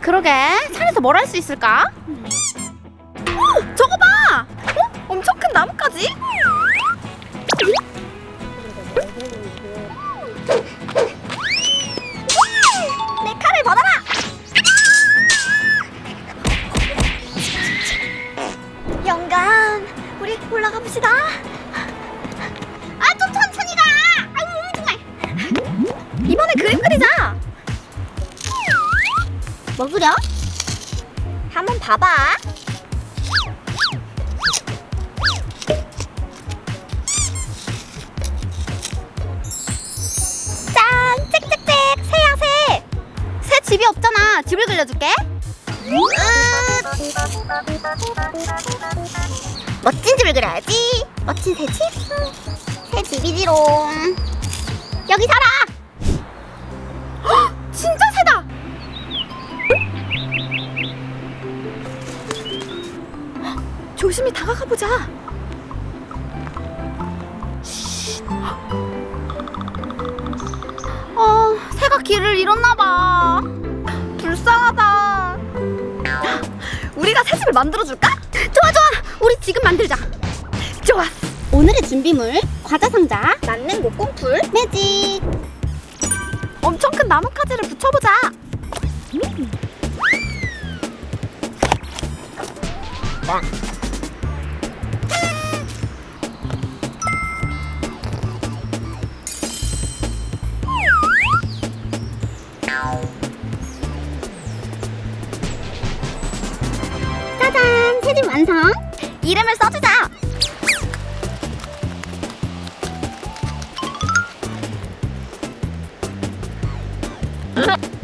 그러게 산에서 뭘 할 수 있을까? 어, 저거 봐! 어? 엄청 큰 나뭇가지? 내 칼을 받아라! 영감, 우리 올라가 봅시다. 뭐 그려? 한번 봐봐. 짠! 짹짹짹! 새야 새! 새 집이 없잖아. 집을 그려줄게. 으. 멋진 집을 그려야지. 멋진 새 집? 새 집이지롱. 여기 살아. 조심히 다가가 보자. 어, 새가 길을 잃었나 봐. 불쌍하다. 우리가 새 집을 만들어 줄까? 좋아 좋아. 우리 지금 만들자. 좋아. 오늘의 준비물 과자 상자, 낳는 목공풀, 매직. 엄청 큰 나뭇가지를 붙여보자. 짜잔! 새집 완성! 이름을 써주자! 으악.